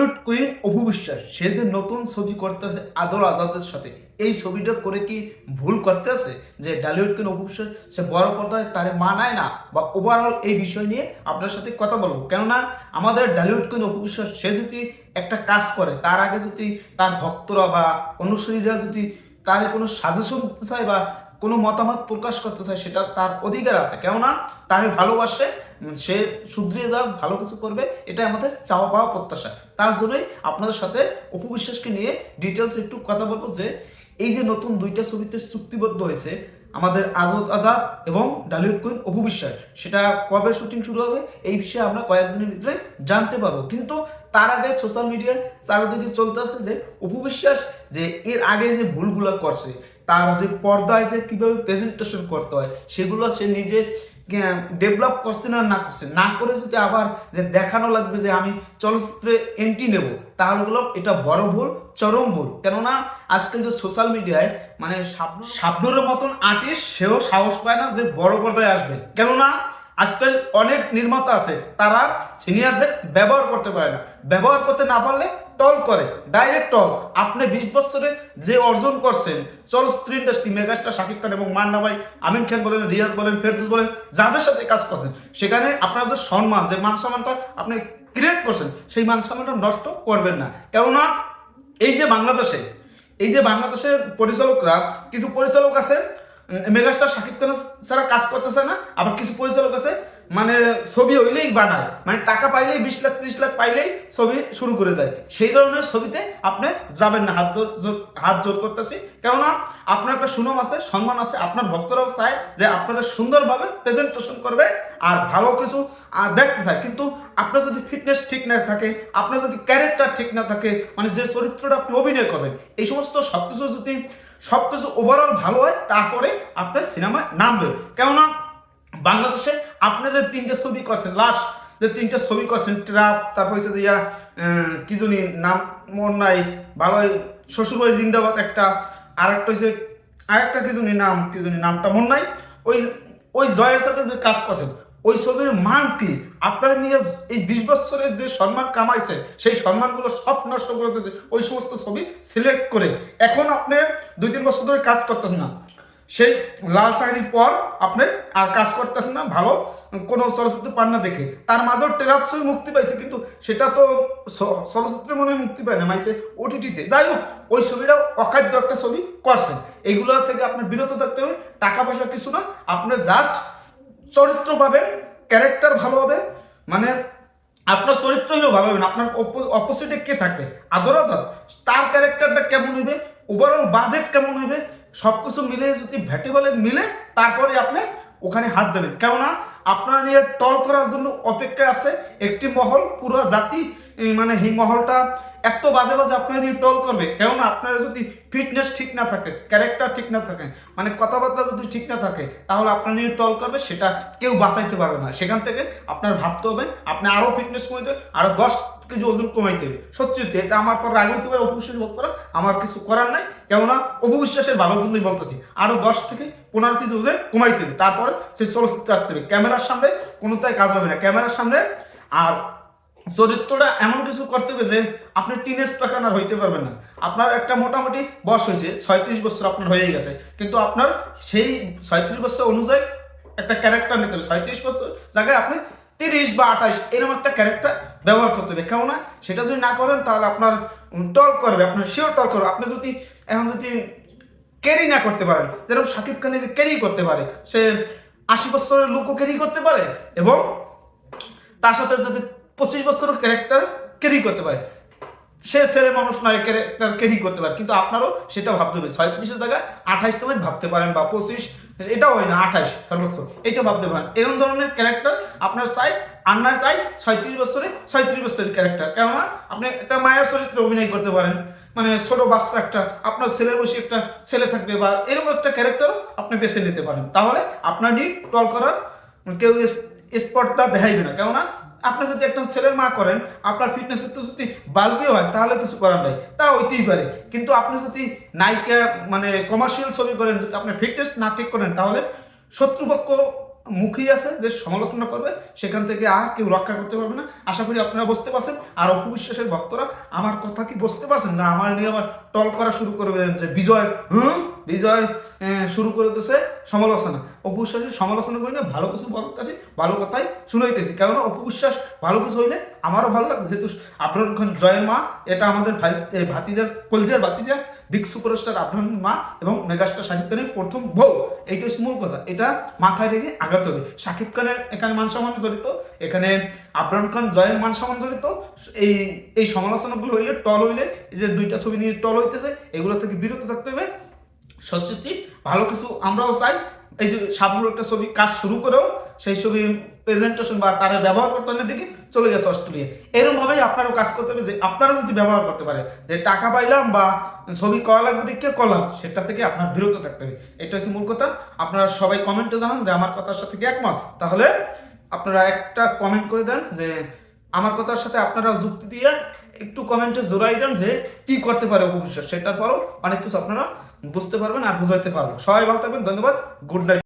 Dhallywood queen Apu Biswas, সে যে নতুন ছবি করতেছে আদর আজাদের সাথে, এই ছবিটা করে কি ভুল করতেছে যে ডালিউড কুইন অপু বিশ্বাস, সে বড় পর্দায় তারে মানায় না? বা ওভারঅল এই বিষয় নিয়ে আপনার সাথে কথা বলব। কেননা, আমাদের ডালিউড কুইন অপু বিশ্বাস, সে যদি একটা কাজ করে, তার আগে যদি তার ভক্তরা বা অনুসারীরা যদি তার কোনো সাজেশন চায় বা কোনো মতামত প্রকাশ করতে চায়, সেটা তার অধিকার আছে। কেননা তাকে ভালোবাসে, সে শুধরিয়ে যাক, ভালো কিছু করবে এটা আমাদের চাওয়া পাওয়া প্রত্যাশা। তার জন্যই আপনাদের সাথে অপবিশ্বাসকে নিয়ে ডিটেলস একটু কথা বলব যে, এই যে নতুন দুইটা ছবিতে চুক্তিবদ্ধ হয়েছে আমাদের আজাদ আজাদ এবং ডালিউড কুইন অপু বিশ্বাস। সেটা কবে শুটিং শুরু হবে এই বিষয়ে আমরা কয়েকদিনের ভিতরে জানতে পারব। কিন্তু তার আগে সোশ্যাল মিডিয়ায় চারিদিকে চলতে আছে যে অপু বিশ্বাস যে এর আগে যে ভুলগুলো করছে, তার যে পর্দায় যে কীভাবে প্রেজেন্টেশন করতে হয়, সেগুলো সে নিজে ডেভেলপ করছে না না করছে না করে যদি আবার যে দেখানো লাগবে যে আমি চলচ্চিত্রে এন্ট্রি নেব, তাহলে হলো এটা বড় ভুল, চরম ভুল। কেননা আজকাল যে সোশ্যাল মিডিয়ায় মানে সাবনুরের মতন আর্টিস্ট সেও সাহস পায় না যে বড় পর্দায় আসবে। কেননা আজকাল অনেক নির্মাতা আছে, তারা সিনিয়রদের ব্যবহার করতে পারে না। ব্যবহার করতে না পারলে টল করে ডাইরেক্ট টল। আপনি বিশ বছরে যে অর্জন করছেন, চলচ্চিত্র ইন্ডাস্ট্রি মেগাস্টার শাকিব খান এবং মান্না ভাই, আমিন খান বলেন, রিয়াজ বলেন, ফেরদুস বলেন, যাদের সাথে কাজ করছেন, সেখানে আপনার যে সম্মান, যে মান সম্মানটা আপনি ক্রিয়েট করছেন, সেই মান সম্মানটা নষ্ট করবেন না। কেননা এই যে বাংলাদেশে, এই যে বাংলাদেশের পরিচালকরা, কিছু পরিচালক আছে মেগাস্টার শাকিব খান ছাড়া কাজ করতেছে না, আবার কিছু পরিচালক আছে মানে ছবি হইলেই বানায় মানে টাকা পাইলেই বিশ লাখ, ত্রিশ লাখ পাইলেই ছবি শুরু করে দেয়। সেই ধরনের ছবিতে আপনি যাবেন না, হাত হাত জোর করতেছি। কেননা আপনার একটা সুনাম আছে, সম্মান আছে, আপনার ভক্তরাও চায় যে আপনারা সুন্দরভাবে প্রেজেন্টেশন করবে আর ভালো কিছু দেখতে চায়। কিন্তু আপনার যদি ফিটনেস ঠিক না থাকে, আপনার যদি ক্যারেক্টার ঠিক না থাকে মানে যে চরিত্রটা আপনি অভিনয় করবেন, এই সমস্ত সব কিছু যদি সব কিছু ওভারঅল ভালো হয়, তারপরে আপনার সিনেমায় নামবে। কেননা বাংলাদেশে আপনি যে তিনটে ছবি করছেন লাস্ট যে তিনটে ছবি করছেন, ট্রাপ, তারপর হচ্ছে যে ইয়া কি জানি নাম মন নাই, ভালো শ্বশুরবাড়ি জিন্দাবাদ একটা আর একটা হচ্ছে আরেকটা কি জানি নাম, কি জানি নামটা মন নাই। ওই ওই জয়ের সাথে যে কাজ করছেন ওই ছবির মান কি? আপনার নিয়ে এই বিশ বছরের যে সম্মান কামাইছে, সেই সম্মানগুলো সব নষ্ট করে দিয়েছে। ওই সমস্ত ছবি সিলেক্ট করে। এখন আপনি দুই তিন বছর ধরে কাজ করতেছেন না। সেই লাল শাড়ির পর আপনি আর কাজ করতেছেন না, ভালো কোনো চলচ্চিত্র পান না দেখে। তার মাঝেও টেরাপ ছবি মুক্তি পাইছে, কিন্তু সেটা তো চ- চলচ্চিত্রে মনে মুক্তি পায় না, মাইছে ওটিটিতে যাই হোক, ওই ছবিটাও অখাদ্য একটা ছবি করছে। এগুলো থেকে আপনার বিরত থাকতে হবে, টাকা পয়সা কিছু না। আপনার জাস্ট চরিত্র পাবেন ক্যারেক্টার ভালো হবে মানে আপনার চরিত্র হলেও ভালো হবে না, আপনার অপোজিটে কে থাকবে? আদর আজাদ তার ক্যারেক্টারটা কেমন হইবে ওভারঅল বাজেট কেমন হইবে সব কিছু মিলে যদি ভ্যাটিবলে মিলে, তারপরে আপনি ওখানে হাত দেবেন। কেননা আপনারা নিয়ে টল করার জন্য অপেক্ষায় আছে একটি মহল, পুরো জাতি মানে এই মহলটা এত বাজে বাজে আপনারা নিয়ে টল করবে। কেননা আপনারা যদি ফিটনেস ঠিক না থাকে, ক্যারেক্টার ঠিক না থাকে মানে কথাবার্তা যদি ঠিক না থাকে, তাহলে আপনার নিয়ে টল করবে, সেটা কেউ বাঁচাইতে পারবে না। সেখান থেকে আপনার ভাবতে হবে, আপনি আরও ফিটনেস কমাইতে হবে আরও দশ কেজি ওজন কমাইতে হবে। সত্যি এটা আমার পর রাগ হইতে পারে, অপবিশ্বাস ভক্তরা আমার কিছু করার নাই, কেননা অপবিশ্বাসের ভালোর জন্যই বলতেছি। আরও দশ থেকে পনেরো কেজি ওজন কমাইতে হবে। তারপরে সে চলচ্চিত্রে আসতে হবে। ক্যামেরার সামনে কোনোটাই কাজ হবে না। ক্যামেরার সামনে আর চরিত্রটা এমন কিছু করতে হবে যে আপনি টিনেজ তখন আর হইতে পারবেন না। আপনার একটা মোটামুটি বয়স হয়েছে, ছয়ত্রিশ বছর আপনার হয়ে গেছে। কিন্তু আপনার সেই ছয়ত্রিশ বছর অনুযায়ী একটা ক্যারেক্টার নিতে হবে। ছয়ত্রিশ বছর জায়গায় আপনি তিরিশ বা আঠাশ, এরকম একটা ক্যারেক্টার ব্যবহার করতে হবে। কেননা সেটা যদি না করেন, তাহলে আপনার টল করবে আপনার শিওর টল করবে আপনি যদি এখন যদি ক্যারি না করতে পারেন, যেরকম সাকিব খান ক্যারি করতে পারে, সে আশি বছরের লোকও ক্যারি করতে পারে এবং তার সাথে যদি পঁচিশ বছরের ক্যারেক্টার ক্যারি করতে পারে। সে ছেলে মানুষ নয় ক্যারি করতে পারে। কিন্তু আপনারও সেটা ভাবতে হবে। ছয়ত্রিশের জায়গায় আঠাইশ তুমি ভাবতে পারেন বা পঁচিশ, এটাও হয় না আঠাইশ সর্বোচ্চ। এটা ভাবতে পারেন। এরকম ধরনের ক্যারেক্টার আপনার চাই আর না চাই, ছয়ত্রিশ বছরে ছয়ত্রিশ বছরের ক্যারেক্টার কেননা আপনি একটা মায়ের চরিত্রে অভিনয় করতে পারেন। মানে ছোট বাচ্চা একটা, আপনার ছেলের বসে একটা ছেলে থাকবে বা এরকম একটা ক্যারেক্টারও আপনি বেছে নিতে পারেন। তাহলে আপনার নিয়ে টল করার কেউ স্পটটা দেখাইবে না। কেননা আপনি যদি একটা ছেলের মা করেন, আপনার ফিটনেস একটু যদি বালকিও হয়, তাহলে কিছু করার নাই। তা হইতেই পারে। কিন্তু আপনি যদি নায়িকা মানে কমার্শিয়াল ছবি করেন, যদি আপনি ফিটনেস না ঠিক করেন, তাহলে শত্রুপক্ষ মুখী আছে যে সমালোচনা করবে। সেখান থেকে আর কেউ রক্ষা করতে পারবে না। আশা করি আপনারা বুঝতে পারছেন। আর অপবিশ্বাসের ভক্তরা আমার কথা কি বুঝতে পারছেন? না, আমার নিয়ে আবার টল করা শুরু করবে যে বিজয়, হুম? বিজয় শুরু করে দিতেছে সমালোচনা। অপবিশ্বাসের সমালোচনা করি না, ভালো কিছু বলতেছি ভালো কথাই শুনাইতেছি। কারণ অপবিশ্বাস ভালো কিছু হইলে আমারও ভালো লাগে যেহেতু খান জয়ের মা, এটা আমাদের ভাই ভাতিজার কলজার ভাতিজা বিগ সুপারস্টার আবরাম মা এবং মেগাস্টার শাকিব খানের প্রথম বউ। এইটা মূল কথা। এটা মাথায় রেখে আগাতে হবে। শাকিব খানের এখানে মান সম্মান জড়িত, এখানে আবরাম খান জয়ের মান সম্মান জড়িত, এই এই সমালোচনাগুলো হইলে, টল হইলে যে দুইটা ছবি নিয়ে টল হইতেছে, এগুলো থেকে বিরত থাকতে হবে। সত্যি ভালো কিছু আমরাও চাই। এই যে সাবনুর একটা ছবি কাজ শুরু করেও সেই ছবি প্রেজেন্টেশন বা তারা ব্যবহার করতে দেখে চলে গেছে অস্ট্রেলিয়া। এরকম ভাবেই আপনারও কাজ করতে হবে যে আপনারা যদি ব্যবহার করতে পারে যে টাকা পাইলাম বা ছবি করা লাগবে দেখে করলাম, সেটা থেকে আপনার বিরত থাকতে হবে। এটা হচ্ছে মূল কথা। আপনারা সবাই কমেন্টে জানান যে আমার কথার সাথে কি একমত? তাহলে আপনারা একটা কমেন্ট করে দেন যে আমার কথার সাথে আপনারা যুক্তি দিয়ে একটু কমেন্টে জোড়াই দেন যে কি করতে পারে অপভিশ্বাস সেটার পরও অনেক কিছু আপনারা বুঝতে পারবেন আর বুঝাইতে পারবেন। সবাই ভালো থাকবেন, ধন্যবাদ গুড নাইট